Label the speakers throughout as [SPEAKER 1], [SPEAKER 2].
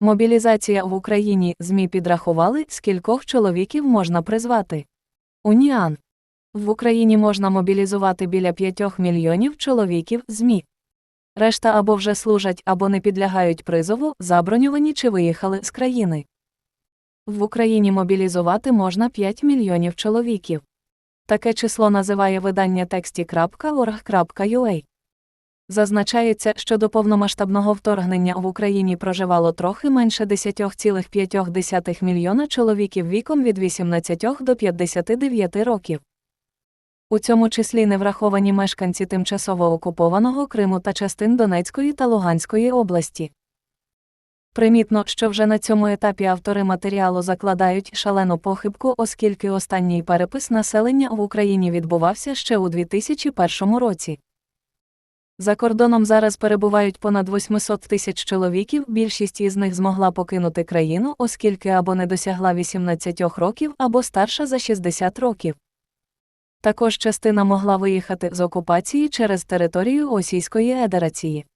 [SPEAKER 1] Мобілізація в Україні ЗМІ підрахували, скількох чоловіків можна призвати. Уніан. В Україні можна мобілізувати біля 5 мільйонів чоловіків ЗМІ. Решта або вже служать, або не підлягають призову, заброньовані чи виїхали з країни. В Україні мобілізувати можна 5 мільйонів чоловіків. Таке число називає видання тексті.org.ua. Зазначається, що до повномасштабного вторгнення в Україні проживало трохи менше 10,5 мільйона чоловіків віком від 18 до 59 років. У цьому числі не враховані мешканці тимчасово окупованого Криму та частин Донецької та Луганської області. Примітно, що вже на цьому етапі автори матеріалу закладають шалену похибку, оскільки останній перепис населення в Україні відбувався ще у 2001 році. За кордоном зараз перебувають понад 800 тисяч чоловіків, більшість із них змогла покинути країну, оскільки або не досягла 18 років, або старша за 60 років. Також частина могла виїхати з окупації через територію Російської Едерації.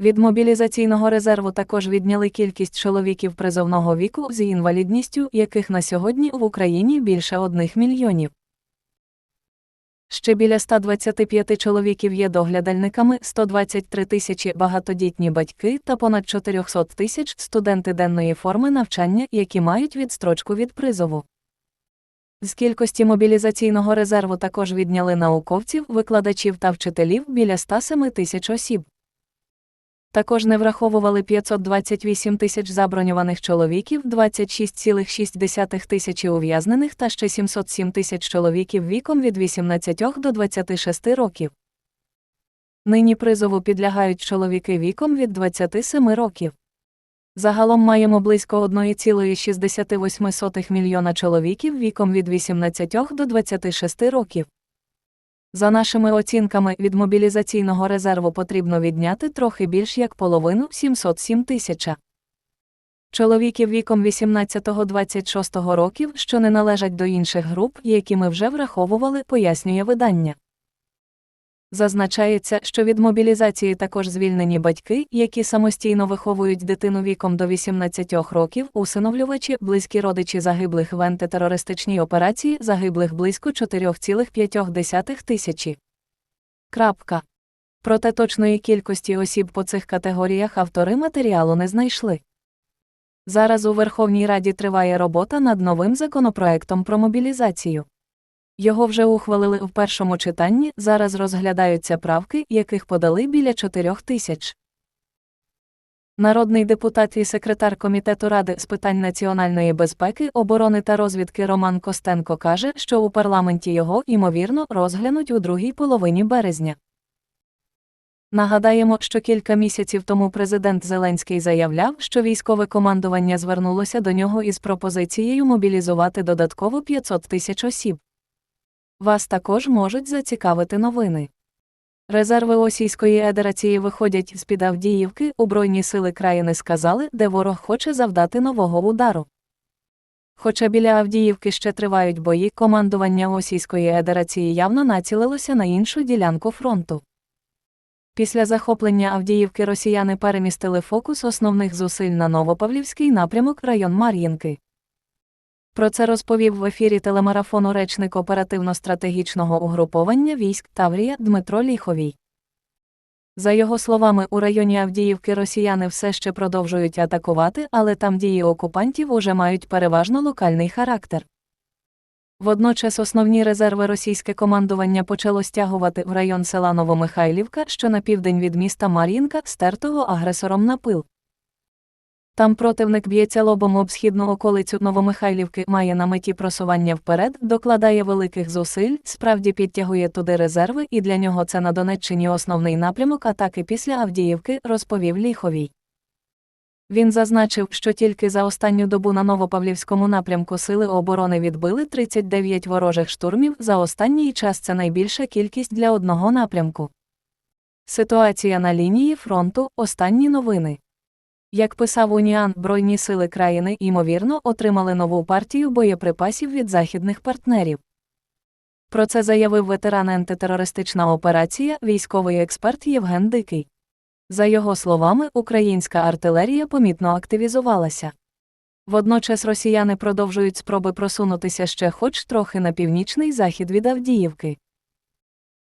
[SPEAKER 1] Від мобілізаційного резерву також відняли кількість чоловіків призовного віку з інвалідністю, яких на сьогодні в Україні більше одних мільйонів. Ще біля 125 чоловіків є доглядальниками, 123 тисячі багатодітні батьки та понад 400 тисяч студенти денної форми навчання, які мають відстрочку від призову. З кількості мобілізаційного резерву також відняли науковців, викладачів та вчителів біля 107 тисяч осіб. Також не враховували 528 тисяч заброньованих чоловіків, 26,6 тисячі ув'язнених та ще 707 тисяч чоловіків віком від 18 до 26 років. Нині призову підлягають чоловіки віком від 27 років. Загалом маємо близько 1,68 мільйона чоловіків віком від 18 до 26 років. За нашими оцінками, від мобілізаційного резерву потрібно відняти трохи більш як половину 707 тисяча. Чоловіків віком 18-26 років, що не належать до інших груп, які ми вже враховували, пояснює видання. Зазначається, що від мобілізації також звільнені батьки, які самостійно виховують дитину віком до 18 років, усиновлювачі, близькі родичі загиблих в антитерористичній операції, загиблих близько 4,5 тисячі. Крапка. Проте точної кількості осіб по цих категоріях автори матеріалу не знайшли. Зараз у Верховній Раді триває робота над новим законопроектом про мобілізацію. Його вже ухвалили в першому читанні, зараз розглядаються правки, яких подали біля 4 тисяч. Народний депутат і секретар Комітету Ради з питань національної безпеки, оборони та розвідки Роман Костенко каже, що у парламенті його, ймовірно, розглянуть у другій половині березня. Нагадаємо, що кілька місяців тому президент Зеленський заявляв, що військове командування звернулося до нього із пропозицією мобілізувати додатково 500 тисяч осіб. Вас також можуть зацікавити новини. Резерви Російської Едерації виходять з під Авдіївки, Убройні сили країни сказали, де ворог хоче завдати нового удару. Хоча біля Авдіївки ще тривають бої, командування Російської Едерації явно націлилося на іншу ділянку фронту. Після захоплення Авдіївки росіяни перемістили фокус основних зусиль на Новопавлівський напрямок район Мар'їнки. Про це розповів в ефірі телемарафону речник оперативно-стратегічного угруповання військ Таврія Дмитро Ліховій. За його словами, у районі Авдіївки росіяни все ще продовжують атакувати, але там дії окупантів уже мають переважно локальний характер. Водночас основні резерви російське командування почало стягувати в район села Новомихайлівка, що на південь від міста Мар'їнка, стертого агресором на пил. Там противник б'ється лобом об східну околицю Новомихайлівки, має на меті просування вперед, докладає великих зусиль, справді підтягує туди резерви, і для нього це на Донеччині основний напрямок атаки після Авдіївки, розповів Ліховій. Він зазначив, що тільки за останню добу на Новопавлівському напрямку Сили оборони відбили 39 ворожих штурмів, за останній час це найбільша кількість для одного напрямку. Ситуація на лінії фронту останні новини. Як писав Уніан, Збройні сили країни, ймовірно, отримали нову партію боєприпасів від західних партнерів. Про це заявив ветеран антитерористична операція, військовий експерт Євген Дикий. За його словами, українська артилерія помітно активізувалася. Водночас росіяни продовжують спроби просунутися ще хоч трохи на північний захід від Авдіївки.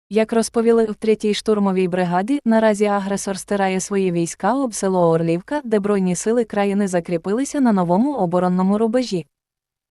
[SPEAKER 1] Як розповіли в третій штурмовій бригаді, наразі агресор стирає свої війська об село Орлівка, де Бройні сили країни закріпилися на новому оборонному рубежі.